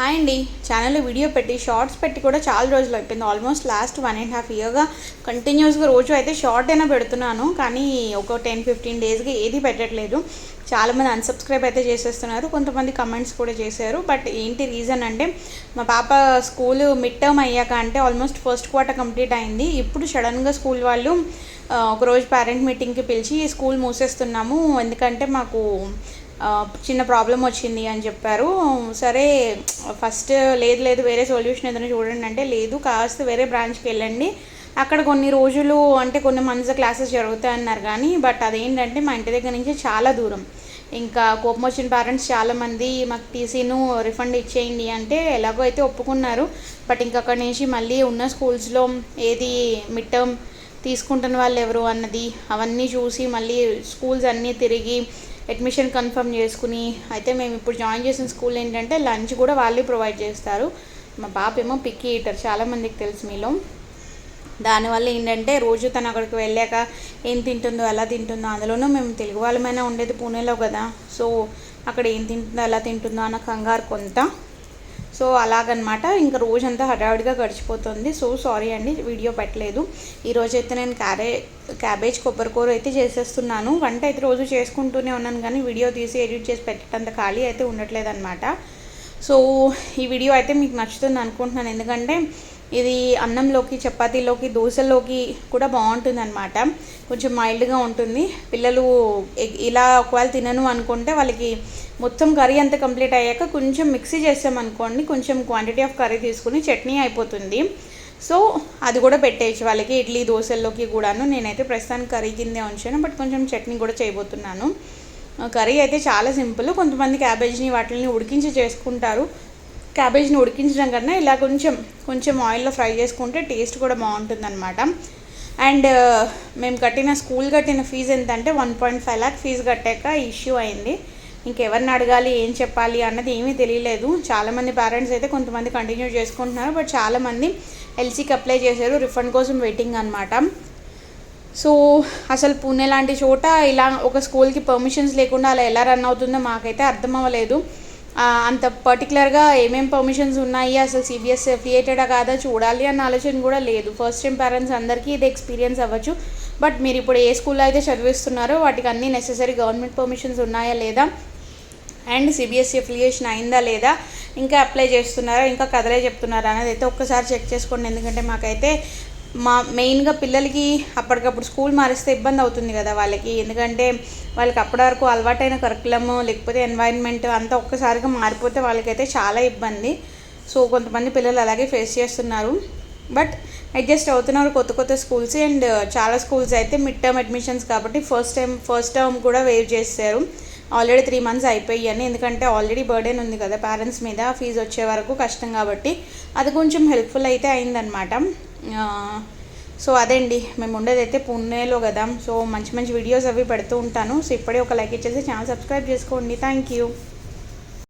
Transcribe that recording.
Hi అండి. ఛానల్లో video పెట్టి షార్ట్స్ పెట్టి కూడా చాలా రోజులు అయిపోయింది. Almost last one and half ఇయర్గా కంటిన్యూస్గా రోజు అయితే షార్ట్ అయినా పెడుతున్నాను. కానీ ఒక టెన్ ఫిఫ్టీన్ డేస్గా ఏది పెట్టట్లేదు. చాలామంది అన్సబ్స్క్రైబ్ అయితే చేసేస్తున్నారు. కొంతమంది కమెంట్స్ కూడా చేశారు. బట్ ఏంటి రీజన్ అంటే మా పాప స్కూల్ మిడ్ టర్మ్ అయ్యాక అంటే ఆల్మోస్ట్ ఫస్ట్ క్వార్టర్ కంప్లీట్ అయింది. ఇప్పుడు సడన్గా స్కూల్ వాళ్ళు ఒకరోజు పేరెంట్ మీటింగ్కి పిలిచి స్కూల్ మూసేస్తున్నాము. ఎందుకంటే మాకు చిన్న ప్రాబ్లం వచ్చింది అని చెప్పారు. సరే ఫస్ట్ లేదు లేదు వేరే సొల్యూషన్ ఏదైనా చూడండి అంటే లేదు కాస్త వేరే బ్రాంచ్కి వెళ్ళండి. అక్కడ కొన్ని రోజులు అంటే కొన్ని మంత్స్ క్లాసెస్ జరుగుతాయి అన్నారు కానీ బట్ అదేంటంటే మా ఇంటి దగ్గర నుంచి చాలా దూరం. ఇంకా కోపం వచ్చిన పేరెంట్స్ చాలామంది మాకు టీసీను రిఫండ్ ఇచ్చేయండి అంటే ఎలాగో అయితే ఒప్పుకున్నారు. బట్ ఇంకా అక్కడి నుంచి మళ్ళీ ఉన్న స్కూల్స్లో ఏది మిడ్ టర్మ్ తీసుకుంటున్న వాళ్ళు ఎవరు అన్నది అవన్నీ చూసి మళ్ళీ స్కూల్స్ అన్నీ తిరిగి అడ్మిషన్ కన్ఫర్మ్ చేసుకుని అయితే మేము ఇప్పుడు జాయిన్ చేసిన స్కూల్ ఏంటంటే లంచ్ కూడా వాళ్ళే ప్రొవైడ్ చేస్తారు. మా పాప ఏమో పిక్కి ఈటర్ చాలామందికి తెలుసు మీలో. దానివల్ల ఏంటంటే రోజు తను అక్కడికి వెళ్ళాక ఏం తింటుందో ఎలా తింటుందో అందులోనూ మేము తెలుగు వాళ్ళమైనా ఉండేది పూణేలో కదా. సో అక్కడ ఏం తింటుందో ఎలా తింటుందో అన్న కంగారు కొంత. సో అలాగనమాట. ఇంకా రోజంతా హడావిడిగా గడిచిపోతుంది. సో సారీ అండి వీడియో పెట్టలేదు. ఈరోజైతే నేను క్యారే క్యాబేజ్ కొబ్బరికూర అయితే చేసేస్తున్నాను. వంట అయితే రోజు చేసుకుంటూనే ఉన్నాను కానీ వీడియో తీసి ఎడిట్ చేసి పెట్టేటంత ఖాళీ అయితే ఉండట్లేదు అనమాట సో ఈ వీడియో అయితే మీకు నచ్చుతుంది అనుకుంటున్నాను. ఎందుకంటే ఇది అన్నంలోకి చపాతీలోకి దోశల్లోకి కూడా బాగుంటుంది అనమాట కొంచెం మైల్డ్గా ఉంటుంది. పిల్లలు ఇలా ఒకవేళ తినను అనుకుంటే వాళ్ళకి మొత్తం కర్రీ అంతా కంప్లీట్ అయ్యాక కొంచెం మిక్సీ చేసామనుకోండి కొంచెం క్వాంటిటీ ఆఫ్ కర్రీ తీసుకుని చట్నీ అయిపోతుంది. సో అది కూడా పెట్టేయచ్చు. వాళ్ళకి ఇడ్లీ దోశల్లోకి కూడాను నేనైతే ప్రస్తుతానికి కర్రీ కిందే ఉంచాను. బట్ కొంచెం చట్నీ కూడా చేయబోతున్నాను. కర్రీ అయితే చాలా సింపుల్. కొంతమంది క్యాబేజ్ని వాటిని ఉడికించి చేసుకుంటారు. క్యాబేజ్ని ఉడికించడం కన్నా ఇలా కొంచెం కొంచెం ఆయిల్లో ఫ్రై చేసుకుంటే టేస్ట్ కూడా బాగుంటుందన్నమాట. అండ్ మేము కట్టిన స్కూల్ కట్టిన ఫీజు ఎంత అంటే one point five lakh fee కట్టాక issue అయింది. ఇంకెవరిని అడగాలి ఏం చెప్పాలి అన్నది ఏమీ తెలియలేదు. చాలామంది పేరెంట్స్ అయితే కొంతమంది కంటిన్యూ చేసుకుంటున్నారు బట్ చాలామంది ఎల్సీకి అప్లై చేశారు రిఫండ్ కోసం వెయిటింగ్ అనమాట సో అసలు పూణే లాంటి చోట ఇలా ఒక స్కూల్కి పర్మిషన్స్ లేకుండా అలా ఎలా రన్ అవుతుందో మాకైతే అర్థం అవ్వలేదు. అంత పర్టికులర్గా ఏమేం పర్మిషన్స్ ఉన్నాయి? అసలు సిబిఎస్ అఫిలియేటెడా కాదా? చూడాలి అన్న ఆలోచన కూడా లేదు. ఫస్ట్ టైం పేరెంట్స్ అందరికీ ఇది ఎక్స్పీరియన్స్ అవ్వచ్చు. బట్ మీరు ఇప్పుడు ఏ స్కూల్లో అయితే చదివిస్తున్నారో వాటికి అన్ని నెససరీ గవర్నమెంట్ పర్మిషన్స్ ఉన్నాయా లేదా? అండ్ సిబిఎస్ఈ అఫిలియేషన్ అయిందా లేదా? ఇంకా అప్లై చేస్తున్నారా? ఇంకా కథలే చెప్తున్నారా? అనేది అయితే ఒక్కసారి చెక్ చేసుకోండి. ఎందుకంటే మాకైతే మా మెయిన్గా పిల్లలకి అప్పటికప్పుడు స్కూల్ మారిస్తే ఇబ్బంది అవుతుంది కదా వాళ్ళకి. ఎందుకంటే వాళ్ళకి అప్పటి వరకు అలవాటైన కరికులము లేకపోతే ఎన్వైరన్మెంట్ అంతా ఒక్కసారిగా మారిపోతే వాళ్ళకైతే చాలా ఇబ్బంది. సో కొంతమంది పిల్లలు అలాగే ఫేస్ చేస్తున్నారు. బట్ అడ్జస్ట్ అవుతున్నారు కొత్త కొత్త స్కూల్స్ అండ్ చాలా స్కూల్స్ అయితే మిడ్ టర్మ్ అడ్మిషన్స్ కాబట్టి ఫస్ట్ టైం ఫస్ట్ టర్మ్ కూడా వేవ్ చేశారు. ఆల్రెడీ త్రీ మంత్స్ అయిపోయాయని ఎందుకంటే ఆల్రెడీ బర్డెన్ ఉంది కదా పేరెంట్స్ మీద. ఫీజు వచ్చే వరకు కష్టం కాబట్టి. అది కొంచెం హెల్ప్ఫుల్ అయితే అయిందనమాట సో అదండి. మేము ఉండేది అయితే పుణేలో కదా సో మంచి మంచి వీడియోస్ అవి పెడుతూ ఉంటాను. సో ఇప్పుడే ఒక లైక్ ఇచ్చేసి ఛానల్ సబ్స్క్రైబ్ చేసుకోండి. Thank you